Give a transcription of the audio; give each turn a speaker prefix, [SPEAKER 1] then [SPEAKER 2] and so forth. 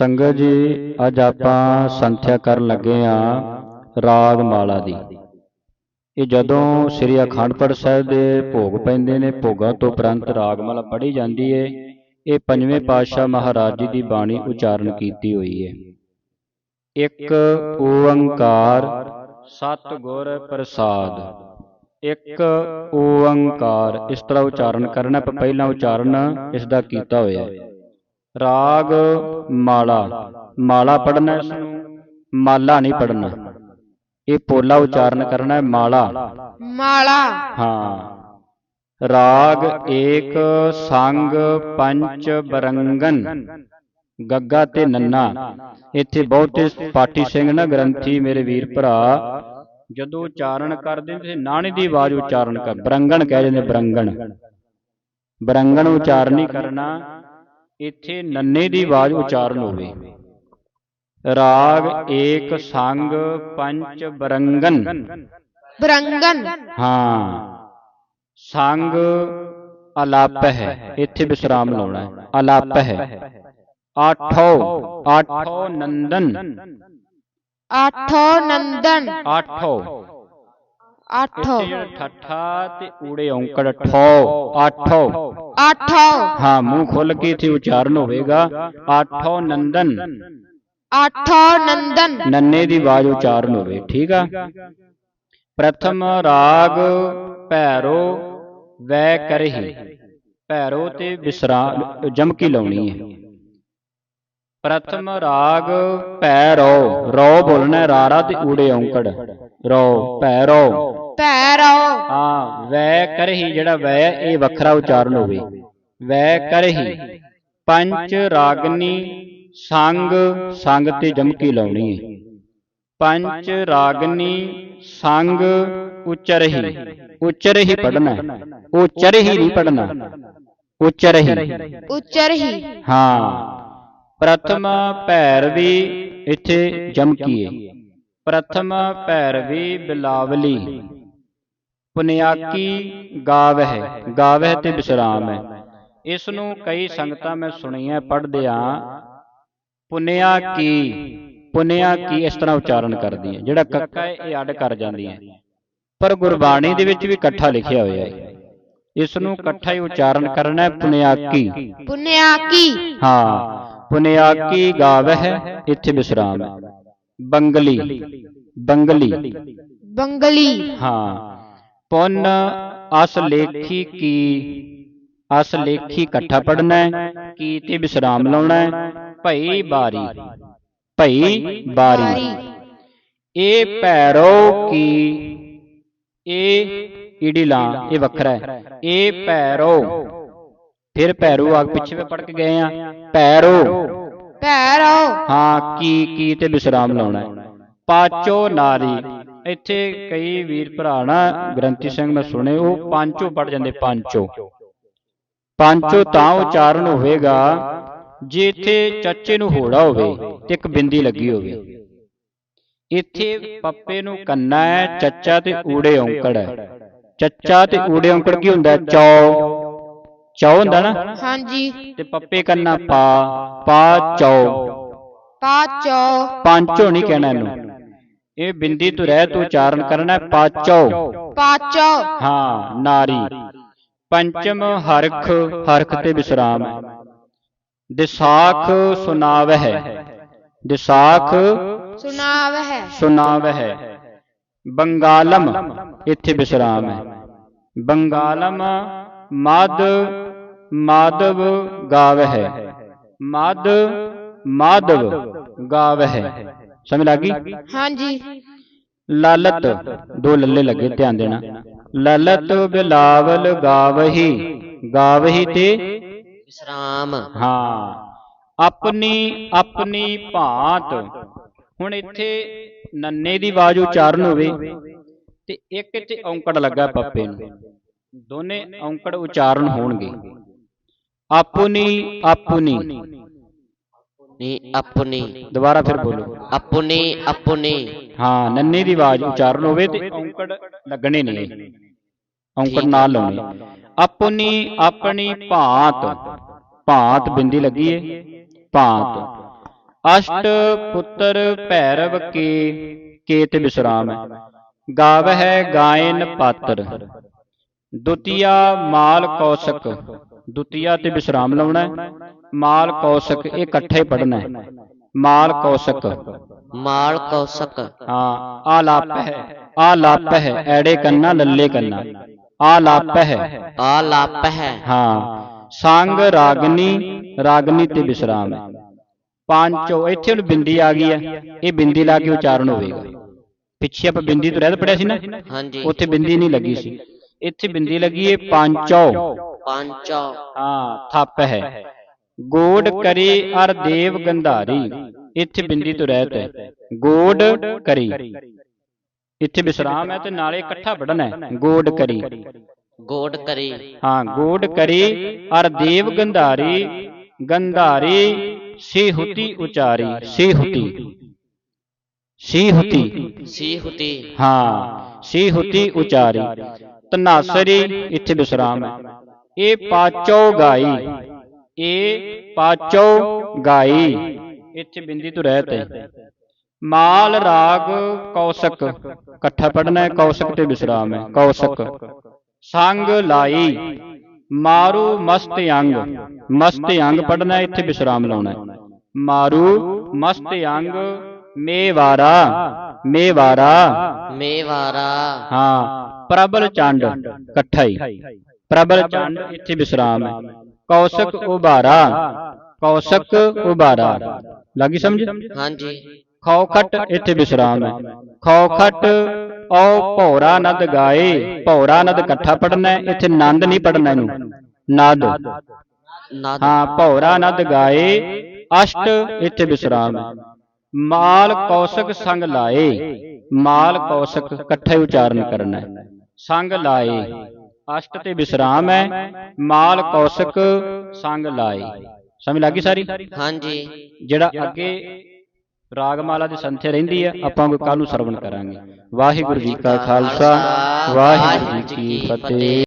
[SPEAKER 1] ਸੰਗਤ ਜੀ, ਅੱਜ ਆਪਾਂ ਸੰਥਿਆ ਕਰਨ ਲੱਗੇ ਆ ਰਾਗ ਮਾਲਾ ਦੀ। ਇਹ ਜਦੋਂ ਸ੍ਰੀ ਅਖੰਡ ਪਾਠ ਸਾਹਿਬ ਦੇ ਭੋਗ ਪੈਂਦੇ ਨੇ, ਭੋਗਾਂ ਤੋਂ ਉਪਰੰਤ ਰਾਗ ਮਾਲਾ ਪੜ੍ਹੀ ਜਾਂਦੀ ਹੈ ਇਹ ਪੰਜਵੇਂ ਪਾਤਸ਼ਾਹ ਮਹਾਰਾਜ ਜੀ ਦੀ ਬਾਣੀ ਉਚਾਰਨ ਕੀਤੀ ਹੋਈ ਹੈ ਇੱਕ ਓੰਕਾਰ ਸਤਿਗੁਰ ਪ੍ਰਸਾਦ। ਇੱਕ ਓੰਕਾਰ। ਇਸ ਤਰ੍ਹਾਂ ਉਚਾਰਨ ਕਰਨਾ, ਆਪਾਂ ਪਹਿਲਾਂ ਉਚਾਰਨ ਇਸ ਦਾ ਕੀਤਾ ਹੋਇਆ। ਹੈ ਰਾਗ ਮਾਲਾ। ਮਾਲਾ ਪੜਨਾ ਇਸ ਨੂੰ ਮਾਲਾ ਨਹੀਂ ਪੜਨਾ ਇਹ ਪੋਲਾ ਉਚਾਰਨ ਕਰਨਾ ਹੈ ਮਾਲਾ।
[SPEAKER 2] ਮਾਲਾ।
[SPEAKER 1] ਹਾਂ। ਰਾਗ ਏਕ ਸੰਗ ਪੰਚ ਬਰੰਗਨ ਗੱਗਾ ਤੇ ਨੰਨਾ। ਇੱਥੇ ਬਹੁਤੇ ਪਾਠੀ ਸਿੰਘ ਨਾ ਗ੍ਰੰਥੀ ਮੇਰੇ ਵੀਰ ਭਰਾ ਜਦੋਂ ਉਚਾਰਨ ਕਰਦੇ ਨੇ ਤੇ ਨਾਣੇ ਦੀ ਆਵਾਜ਼ ਉਚਾਰਨ ਕਰ ਬਰੰਗਣ ਕਹਿ ਜਾਂਦੇ ਬਰੰਗਣ ਬਰੰਗਣ ਉਚਾਰਨ ਨਹੀਂ ਕਰਨਾ। ਇੱਥੇ ਨੰਨੇ ਦੀ ਆਵਾਜ਼ ਉਚਾਰਨ ਹੋਵੇ। ਰਾਗ ਏਕ ਸੰਗ ਪੰਚ ਬਰੰਗਨ।
[SPEAKER 2] ਬਰੰਗਨ।
[SPEAKER 1] ਹਾਂ। ਸੰਗ ਅਲਪ ਹੈ ਇੱਥੇ ਵਿਸਰਾਮ ਲਾਉਣਾ ਹੈ। ਅਲਪ ਹੈ ਆਠੋ ਆਠੋ ਨੰਦਨ।
[SPEAKER 2] ਆਠੋ ਨੰਦਨ।
[SPEAKER 1] ਆਠੋ।
[SPEAKER 2] ਆਠੋ।
[SPEAKER 1] ਜਿਹੜਾ ਠੱਠਾ ਤੇ ਊੜੇ ਔਂਕੜ ਠੋ ਆਠੋ।
[SPEAKER 2] ਆਠੋ।
[SPEAKER 1] ਹਾਂ ਮੂੰਹ ਖੁੱਲ ਕੇ ਇੱਥੇ ਉਚਾਰਨ ਹੋਵੇਗਾ। ਆਠੋ ਨੰਦਨ।
[SPEAKER 2] ਆਠੋ ਨੰਦਨ।
[SPEAKER 1] ਨੰਨੇ ਦੀ ਆਵਾਜ਼ ਉਚਾਰਨ ਹੋਵੇ ਠੀਕ ਆ? ਪ੍ਰਥਮ ਰਾਗ ਭੈਰੋ ਵੈ ਕਰਹੀ। ਭੈਰੋ ਤੇ ਵਿਸਰਾਮ ਜਮਕੀ ਲਾਉਣੀ ਹੈ। ਪ੍ਰਥਮ ਰਾਗ ਭੈਰੋ। ਰੋ ਬੋਲਣਾ ਰਾਰਾ ਤੇ ਊੜੇ ਔਂਕੜ। ਰੋ ਭੈਰੋ।
[SPEAKER 2] ਪੈਰੋ
[SPEAKER 1] ਹਾਂ ਵੈ ਕਰਹੀ ਜਿਹੜਾ ਵੈ ਇਹ ਵੱਖਰਾ ਉਚਾਰਨ ਹੋਵੇ। ਵੈ ਕਰਹੀ ਪੰਜ ਰਾਗਨੀ ਸੰਗ ਸੰਗ ਤੇ ਜਮਕੀ ਲਾਉਣੀ ਹੈ ਪੰਜ ਰਾਗਨੀ ਸੰਗ ਉਚਰਹੀ ਉਚਰਹੀ ਪੜਨਾ ਉਚਰਹੀ ਨਹੀਂ ਪੜਨਾ ਉਚਰਹੀ
[SPEAKER 2] ਉਚਰਹੀ
[SPEAKER 1] ਹਾਂ। ਪ੍ਰਥਮ ਭੈਰਵੀ ਇੱਥੇ ਜਮਕੀਏ ਪ੍ਰਥਮ ਭੈਰਵੀ ਬਿਲਾਵਲੀ। ਪੁਨਿਆਕੀ ਗਾਵਹਿ ਗਾਵਹਿ ਤੇ ਵਿਸਰਾਮ ਹੈ ਇਸ ਨੂੰ ਕਈ ਸੰਗਤਾਂ ਮੈਂ ਸੁਣੀਆਂ ਪੜ੍ਹਦਿਆਂ ਪੁਨਿਆ ਕੀ ਪੁਨਿਆ ਕੀ ਇਸ ਤਰ੍ਹਾਂ ਉਚਾਰਨ ਕਰਦੀਆਂ ਜਿਹੜਾ ਕੱਕਾ ਹੈ ਇਹ ਅੱਡ ਕਰ ਜਾਂਦੀਆਂ। ਪਰ ਗੁਰਬਾਣੀ ਦੇ ਵਿੱਚ ਵੀ ਇਕੱਠਾ ਲਿਖਿਆ ਹੋਇਆ ਹੈ। ਇਸ ਨੂੰ ਇਕੱਠਾ ਹੀ ਉਚਾਰਨ ਕਰਨਾ ਹੈ ਪੁਨਿਆਕੀ।
[SPEAKER 2] ਪੁਨਿਆਕੀ।
[SPEAKER 1] ਹਾਂ ਪੁਨਿਆਕੀ ਗਾਵਹਿ ਇੱਥੇ ਵਿਸਰਾਮ ਹੈ। ਬੰਗਲੀ ਬੰਗਲੀ।
[SPEAKER 2] ਬੰਗਲੀ।
[SPEAKER 1] ਹਾਂ ਪੁੰਨ ਅਸ ਲੇਖੀ ਕੀ? ਅਸ ਲੇਖੀ ਇਕੱਠਾ ਪੜਨਾ ਹੈ ਕੀ ਤੇ ਵਿਸਰਾਮ ਲਾਉਣਾ ਹੈ? ਭਈ ਬਾਰੀ। ਭਈ ਬਾਰੀ। ਇਹ ਭੈਰੋ ਕੀ? ਇਹ ਈੜੀ ਲਾਂ ਇਹ ਵੱਖਰਾ ਹੈ। ਇਹ ਭੈਰੋ। ਫਿਰ ਭੈਰੂ ਆ ਪਿੱਛੇ ਵੀ ਪੜ ਕੇ ਗਏ ਆ ਭੈਰੋ।
[SPEAKER 2] ਪੈਰੋ
[SPEAKER 1] ਹਾਂ ਕੀ ਕੀ ਤੇ ਵਿਸਰਾਮ ਲਾਉਣਾ ਹੈ। ਪਾਚੋ ਨਾਰੀ। ਇੱਥੇ ਕਈ ਵੀਰ ਭਰਾ ਨਾ ਗ੍ਰੰਥੀ ਸਿੰਘ ਮੈਂ ਸੁਣੇ ਉਹ ਪੰਚੋ ਪੜ ਜਾਂਦੇ ਪੰਚੋ। ਪੰਚੋ ਤਾਂ ਉਚਾਰਨ ਹੋਵੇਗਾ ਜੇ ਇੱਥੇ ਚੱਚੇ ਨੂੰ ਹੋੜਾ ਹੋਵੇ ਤੇ ਇੱਕ ਬਿੰਦੀ ਲੱਗੀ ਹੋਵੇ। ਇੱਥੇ ਪੱਪੇ ਨੂੰ ਕੰਨਾ ਹੈ ਚੱਚਾ ਤੇ ਊੜੇ ਔਂਕੜ ਹੈ। ਚੱਚਾ ਤੇ ਊੜੇ ਔਂਕੜ ਕੀ ਹੁੰਦਾ? ਚੌ। ਚੌ ਹੁੰਦਾ ਨਾ?
[SPEAKER 2] ਹਾਂਜੀ।
[SPEAKER 1] ਤੇ ਪੱਪੇ ਕੰਨਾ ਪਾ ਪਾ ਚੌ।
[SPEAKER 2] ਪਾਚੋ
[SPEAKER 1] ਪੰਚੋ ਨਹੀਂ ਕਹਿਣਾ ਇਹਨੂੰ। ਇਹ ਬਿੰਦੀ ਤੋਂ ਰਹਿ ਤੋਂ ਉਚਾਰਨ ਕਰਨਾ ਹੈ ਪਾਚੋ।
[SPEAKER 2] ਪਾਚੋ।
[SPEAKER 1] ਹਾਂ ਨਾਰੀ। ਪੰਚਮ ਹਰਖ ਹਰਖ ਤੇ ਵਿਸਰਾਮ। ਹੈ ਦਿਸਾਖ ਸੁਨਾਵਹਿ। ਦਿਸਾਖ
[SPEAKER 2] ਸੁਨਾਵਹਿ।
[SPEAKER 1] ਸੁਨਾਵਹਿ। ਬੰਗਾਲਮ ਇੱਥੇ ਵਿਸਰਾਮ ਹੈ। ਬੰਗਾਲਮ ਮਦ ਮਾਧਵ ਗਾਵਹਿ। ਮਦ ਮਾਧਵ ਗਾਵਹਿ। ਸਮਝ ਲੱਗੀ
[SPEAKER 2] ਹਾਂਜੀ।
[SPEAKER 1] ਲਲਤ ਦੋ ਲੱਲੇ ਲੱਗੇ ਧਿਆਨ ਦੇਣਾ। ਲਲਤ ਬਿਲਾਵਲ ਗਾਵਹੀ ਗਾਵਹੀ ਤੇ
[SPEAKER 3] ਵਿਸਰਾਮ।
[SPEAKER 1] ਹਾਂ ਆਪਣੀ ਆਪਣੀ ਭਾਂਤ। ਹੁਣ ਇੱਥੇ ਨੰਨੇ ਦੀ ਆਵਾਜ਼ ਉਚਾਰਨ ਹੋਵੇ ਤੇ ਇੱਕ ਇੱਥੇ ਔਂਕੜ ਲੱਗਾ ਪੱਪੇ ਨੂੰ। ਦੋਨੇ ਔਂਕੜ ਉਚਾਰਨ ਹੋਣਗੇ। ਆਪਣੀ ਆਪਣੀ
[SPEAKER 3] ਨੀ ਆਪਣੀ।
[SPEAKER 1] ਦੁਬਾਰਾ ਫਿਰ ਬੋਲੋ।
[SPEAKER 3] ਆਪਣੀ ਆਪਣੀ।
[SPEAKER 1] ਹਾਂ ਨੰਨੇ ਦੀ ਆਵਾਜ਼ ਉਚਾਰਨ ਹੋਵੇ ਤੇ ਔਂਕੜ ਲੱਗਣੇ ਨਹੀਂ ਔਂਕੜ ਨਾਲ ਲਾਉਣੇ। ਆਪਣੀ ਆਪਣੀ ਭਾਂਤ। ਭਾਂਤ ਬਿੰਦੀ ਲੱਗੀ ਏ। ਭਾਂਤ। ਅਸ਼ਟ ਪੁੱਤਰ ਭੈਰਵ ਕੇ ਕੇ ਤੇ ਵਿਸਰਾਮ ਹੈ ਗਾਵਹਿ ਗਾਇਨ ਪਾਤਰ। ਦੁਤੀਆ ਮਾਲ ਕੌਸ਼ਕ। ਦੁਤੀਆ ਤੇ ਵਿਸਰਾਮ ਲਾਉਣਾ। ਹੈ। ਮਾਲ ਕੌਸ਼ਕ ਇਕੱਠੇ ਪੜਨਾ ਹੈ। ਮਾਲ ਕੌਸ਼ਕ।
[SPEAKER 3] ਮਾਲ ਕੌਸਕ।
[SPEAKER 1] ਹਾਂ ਆਲਾਪ ਹੈ ਆਲਾਪ ਹੈ ਐੜੇ ਕੰਨਾ ਲੱਲੇ ਕੰਨਾ। ਆਲਾਪ ਹੈ।
[SPEAKER 3] ਆਲਾਪ ਹੈ।
[SPEAKER 1] ਹਾਂ ਸੰਗ ਰਾਗਨੀ ਰਾਗਨੀ ਤੇ ਵਿਸਰਾਮ ਹੈ। ਪੰਚੋ ਇੱਥੇ ਹੁਣ ਬਿੰਦੀ ਆ ਗਈ ਹੈ। ਇਹ ਬਿੰਦੀ ਲਾ ਕੇ ਉਚਾਰਨ ਹੋਵੇਗਾ। ਪਿੱਛੇ ਆਪਾਂ ਬਿੰਦੀ ਤੋਂ ਰਹਿਤ ਪੜਿਆ ਸੀ ਨਾ?
[SPEAKER 3] ਹਾਂਜੀ।
[SPEAKER 1] ਉੱਥੇ ਬਿੰਦੀ ਨਹੀਂ ਲੱਗੀ ਸੀ। ਇੱਥੇ ਬਿੰਦੀ ਲੱਗੀ ਹੈ ਪੰਚੋ
[SPEAKER 3] ਪੰਚ
[SPEAKER 1] ਹਾਂ ਥੱਪ ਹੈ। ਗੋਡ ਕਰੀ ਅਰ ਦੇਵ ਗੰਧਾਰੀ ਇੱਥੇ ਬਿੰਦੀ ਤੋਂ। ਰਹਿਤ ਹੈ ਗੋਡ ਕਰੀ। ਇੱਥੇ ਵਿਸਰਾਮ ਹੈ ਤੇ ਨਾਲੇ ਇਕੱਠਾ ਪੜਨਾ ਹੈ। ਗੋਡ ਕਰੀ।
[SPEAKER 3] ਗੋਡ ਕਰੀ।
[SPEAKER 1] ਹਾਂ ਗੋਡ ਕਰੀ ਅਰ ਦੇਵ ਗੰਧਾਰੀ ਗੰਧਾਰੀ। ਸਿਹੁਤੀ ਉਚਾਰੀ ਸਿਹੁਤੀ ਸਿਹੁਤੀ
[SPEAKER 3] ਸੀਹੁਤੀ
[SPEAKER 1] ਹਾਂ ਸਿਹੁਤੀ ਉਚਾਰੀ। ਤਨਾਸਰੀ ਇੱਥੇ ਵਿਸਰਾਮ ਹੈ। ਇਹ ਪਾਚੋ ਗਾਈ। ਇਹ ਪਾਚੋ ਗਾਈ। ਇੱਥੇ ਬਿੰਦੀ ਤੋਂ ਰਹਿਤ ਹੈ ਮਾਲ ਰਾਗ ਕੌਸ਼ਕ। ਇਕੱਠਾ ਪੜਨਾ ਹੈ ਕੌਸ਼ਕ ਤੇ ਵਿਸਰਾਮ ਹੈ। ਕੌਸ਼ਕ। ਸੰਗ ਲਾਈ। ਮਾਰੂ ਮਸਤ ਅੰਗ। ਮਸਤ ਅੰਗ ਪੜਨਾ ਹੈ ਇੱਥੇ ਵਿਸਰਾਮ ਲਾਉਣਾ ਹੈ। ਮਾਰੂ ਮਸਤ ਅੰਗ। ਮੇਵਾਰਾ। ਮੇਵਾਰਾ।
[SPEAKER 3] ਮੇਵਾਰਾ।
[SPEAKER 1] ਹਾਂ। ਪ੍ਰਬਲ ਚੰਡ। ਇਕੱਠਾ ਹੀ। ਪ੍ਰਬਲ ਚੰਡ ਇੱਥੇ ਵਿਸਰਾਮ ਹੈ। ਕੌਸ਼ਕ ਉਬਾਰਾ ਕੌਸ਼ਕ ਉਬਾਰਾ ਲੱਗੀ ਸਮਝ?
[SPEAKER 3] ਹਾਂਜੀ।
[SPEAKER 1] ਖੌਖਟ ਇੱਥੇ ਵਿਸਰਾਮ ਹੈ। ਖੌਖਟ ਔ ਭੌਰਾ ਨਦ ਗਾਏ। ਭੌਰਾ ਨਦ ਇਕੱਠਾ ਪੜਨਾ ਇੱਥੇ ਨੰਦ ਨਹੀਂ ਪੜਨਾ ਇਹਨੂੰ। ਨਦ।
[SPEAKER 3] ਨਦ।
[SPEAKER 1] ਹਾਂ ਭੌਰਾ ਨਦ ਗਾਏ। ਅਸ਼ਟ ਇੱਥੇ ਵਿਸਰਾਮ ਹੈ। ਮਾਲ ਕੌਸ਼ਕ ਸੰਗ ਲਾਏ। ਮਾਲ ਕੌਸ਼ਕ ਇਕੱਠੇ ਉਚਾਰਨ ਕਰਨਾ ਹੈ। ਸੰਗ ਲਾਏ। ਅਸ਼ਟ ਤੇ ਵਿਸਰਾਮ ਹੈ। ਮਾਲ ਕੌਸ਼ਕ ਸੰਗ ਲਾਏ। ਸਮਝ ਲੱਗੀ ਸਾਰੀ?
[SPEAKER 3] ਹਾਂਜੀ।
[SPEAKER 1] ਜਿਹੜਾ ਅੱਗੇ ਰਾਗਮਾਲਾ ਦੀ ਸੰਥਿਆ ਰਹਿੰਦੀ ਹੈ ਆਪਾਂ ਕੋਈ ਕੱਲ ਨੂੰ ਸਰਵਣ ਕਰਾਂਗੇ। ਵਾਹਿਗੁਰੂ ਜੀ ਕਾ ਖਾਲਸਾ ਵਾਹਿਗੁਰੂ ਜੀ ਕੀ ਫਤਿਹ।